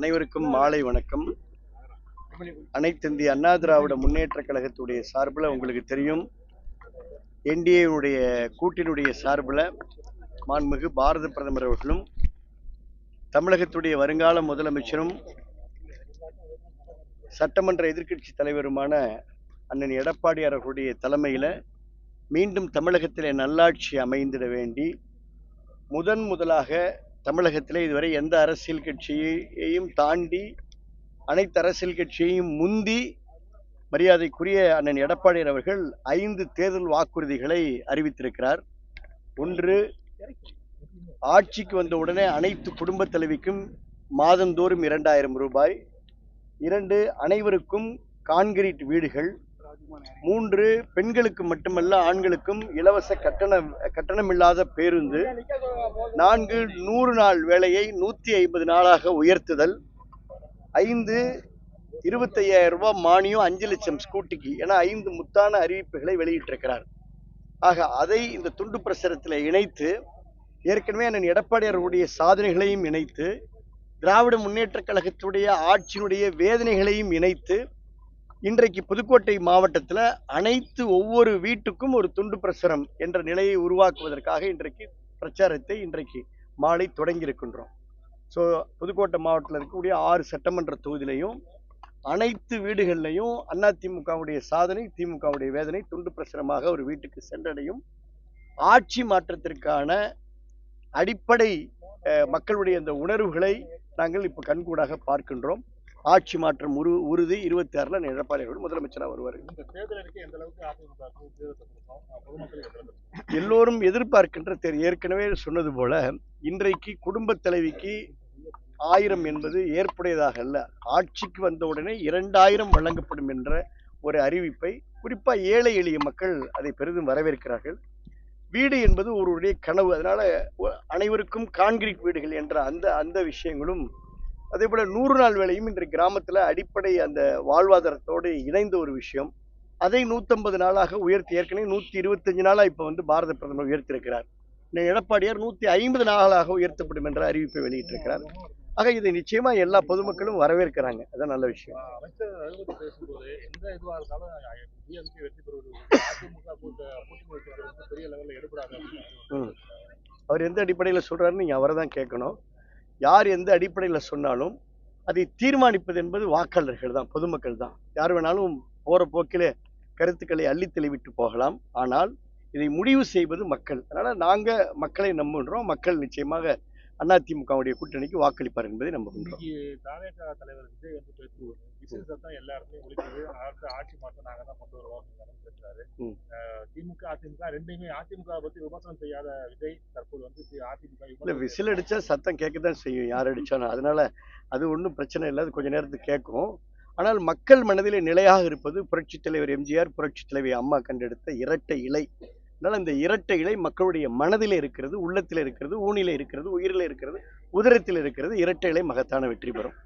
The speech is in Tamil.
அனைவருக்கும் மாலை வணக்கம். அனைத்திந்திய அண்ணா திராவிட முன்னேற்ற கழகத்துடைய சார்பில் உங்களுக்கு தெரியும். என்டிஏவுடைய கூட்டினுடைய சார்பில் மாண்புமிகு பாரத பிரதமர் அவர்களும் தமிழகத்துடைய வருங்கால முதலமைச்சரும் சட்டமன்ற எதிர்க்கட்சி தலைவருமான அண்ணன் எடப்பாடியார் அவர்களுடைய தலைமையில் மீண்டும் தமிழகத்திலே நல்லாட்சி அமைந்திட வேண்டி முதன் முதலாக தமிழகத்திலே இதுவரை எந்த அரசியல் கட்சியையும் தாண்டி அனைத்து அரசியல் கட்சியையும் முந்தி மரியாதைக்குரிய அண்ணன் எடப்பாடியார் அவர்கள் ஐந்து தேர்தல் வாக்குறுதிகளை அறிவித்திருக்கிறார். ஒன்று ஆட்சிக்கு வந்த உடனே அனைத்து குடும்ப தலைவிக்கும் மாதந்தோறும் இரண்டாயிரம் ரூபாய். இரண்டு அனைவருக்கும் கான்கிரீட் வீடுகள். மூன்று பெண்களுக்கு மட்டுமல்ல ஆண்களுக்கும் இலவச கட்டண கட்டணமில்லாத பேருந்து. நான்கு நூறு நாள் வேலையை நூற்றி ஐம்பது நாளாக உயர்த்துதல். ஐந்து இருபத்தையாயிரம் ரூபாய் மானியம் அஞ்சு லட்சம் ஸ்கூட்டிக்கு. என ஐந்து முத்தான அறிவிப்புகளை வெளியிட்டிருக்கிறார். ஆக அதை இந்த துண்டு பிரசுரத்தில் இணைத்து ஏற்கனவே அண்ணன் எடப்பாடியாருடைய சாதனைகளையும் இணைத்து திராவிட முன்னேற்றக் கழகத்துடைய ஆட்சியினுடைய வேதனைகளையும் இணைத்து இன்றைக்கு புதுக்கோட்டை மாவட்டத்தில் அனைத்து ஒவ்வொரு வீட்டுக்கும் ஒரு துண்டு பிரசுரம் என்ற நிலையை உருவாக்குவதற்காக இன்றைக்கு பிரச்சாரத்தை இன்றைக்கு மாலை தொடங்கியிருக்கின்றோம். ஸோ புதுக்கோட்டை மாவட்டத்தில் இருக்கக்கூடிய ஆறு சட்டமன்ற தொகுதியிலையும் அனைத்து வீடுகள்லையும் அதிமுகவுடைய சாதனை திமுகவுடைய வேதனை துண்டு பிரசுரமாக ஒரு வீட்டுக்கு சென்றடையும். ஆட்சி மாற்றத்திற்கான அடிப்படை மக்களுடைய அந்த உணர்வுகளை நாங்கள் இப்போ கண்கூடாக பார்க்கின்றோம். ஆட்சி மாற்றம் உரு உறுதி இருபத்தி ஆறில் எடப்பாடி அவர்கள் முதலமைச்சராக வருவார். எல்லோரும் எதிர்பார்க்கின்ற தேர் ஏற்கனவே சொன்னது போல இன்றைக்கு குடும்ப தலைவிக்கு ஆயிரம் என்பது ஏற்புடையதாக அல்ல. ஆட்சிக்கு வந்த உடனே இரண்டாயிரம் வழங்கப்படும் என்ற ஒரு அறிவிப்பை குறிப்பா ஏழை எளிய மக்கள் அதை பெரிதும் வரவேற்கிறார்கள். வீடு என்பது ஒருவருடைய கனவு. அதனால அனைவருக்கும் கான்கிரீட் வீடுகள் என்ற அந்த அந்த விஷயங்களும் அதே போல நூறு நாள் வேலையும் இன்று கிராமத்துல அடிப்படை அந்த வாழ்வாதாரத்தோடு இணைந்த ஒரு விஷயம். அதை நூற்றம்பது நாளாக உயர்த்தி ஏற்கனவே நூற்றி இருபத்தஞ்சு நாளாக இப்போ வந்து பாரத பிரதமர் உயர்த்தியிருக்கிறார் இந்த எடப்பாடியார் நூற்றி ஐம்பது நாளாக உயர்த்தப்படும் என்ற அறிவிப்பை வெளியிட்டிருக்கிறார். ஆக இதை நிச்சயமா எல்லா பொதுமக்களும் வரவேற்கிறாங்க. அதான் நல்ல விஷயம். அவர் எந்த அடிப்படையில் சொல்றாருன்னு நீங்கள் அவரை தான் கேட்கணும். யார் எந்த அடிப்படையில் சொன்னாலும் அதை தீர்மானிப்பது என்பது வாக்காளர்கள் தான் பொதுமக்கள் தான். யார் வேணாலும் போகிற போக்கிலே கருத்துக்களை அள்ளி தெளிவிட்டு போகலாம். ஆனால் இதை முடிவு செய்வது மக்கள். அதனால் நாங்கள் மக்களை நம்புகின்றோம். மக்கள் நிச்சயமாக அதிமுகவுடைய கூட்டணிக்கு வாக்களிப்பார் என்பதை நம்புகின்றோம். இன்னைக்கு தாவேகா தலைவர் திமுக அதிமுக ரெண்டையுமே அதிமுக பத்தி விமர்சனம் செய்யாத விஜய் தற்போது வந்து அதிமுக இல்லை விசில் அடித்தா சத்தம் கேட்க தான் செய்யும் யார் அடித்தாலும் அதனால அது ஒன்றும் பிரச்சனை இல்லை அது கொஞ்ச நேரத்துக்கு கேட்கும். ஆனால் மக்கள் மனதிலே நிலையாக இருப்பது புரட்சித் தலைவர் எம்ஜிஆர் புரட்சித் தலைவி அம்மா கண்டெடுத்த இரட்டை இலை. அதனால் இந்த இரட்டை இலை மக்களுடைய மனதிலே இருக்கிறது உள்ளத்தில் இருக்கிறது ஊனிலே இருக்கிறது உயிரிலே இருக்கிறது உதரத்தில் இருக்கிறது இரட்டை இலை மகத்தான வெற்றி பெறும்.